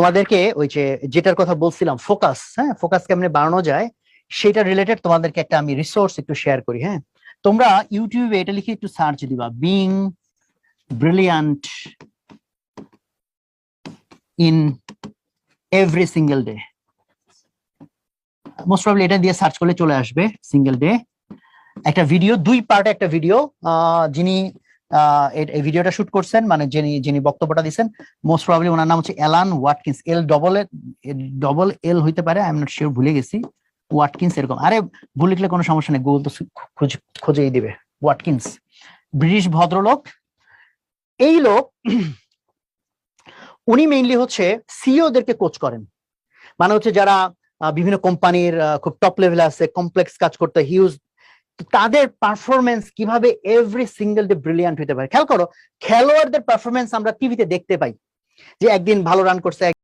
তোমাদেরকে ওই যে যেটার কথা বলছিলাম ফোকাস হ্যাঁ? ফোকাস কেমনে বাড়ানো যায়, সেটা রিলেটেড তোমাদেরকে একটা আমি রিসোর্স একটু শেয়ার করি হ্যাঁ? তোমরা ইউটিউবে এটা লিখে একটু সার্চ দিবা being brilliant in every single day most probably এটা দিয়ে সার্চ করলে চলে আসবে সিঙ্গেল ডে একটা ভিডিও দুই পার্টে একটা ভিডিও যিনি এই ভিডিওটা শুট করছেন মানে যিনি যিনি বক্তব্যটা দিচ্ছেন মোস্ট প্রবলি ওনার নাম হচ্ছে Alan Watkins L double double L হইতে পারে আই এম নট শিওর ভুলে গেছি। ওয়াটকিন্স এরকম। আরে, ভুল লিখলে কোনো সমস্যা নেই গুগল তো খুঁজেই দিবে। ওয়াটকিন্স ব্রিটিশ ভদ্রলোক। এই লোক, উনি মেইনলি হচ্ছে সিইওদেরকে কোচ করেন। মানে হচ্ছে যারা বিভিন্ন কোম্পানির খুব টপ লেভেলে আছে কমপ্লেক্স কাজ করতে হিউজ তাদের পারফরমেন্স কীভাবে এভরি সিঙ্গেল ডে ব্রিলিয়ান্ট হতে পারে? খেয়াল করো, খেলোয়াড়দের পারফরমেন্স আমরা টিভিতে দেখতে পাই। যে একদিন ভালো রান করছে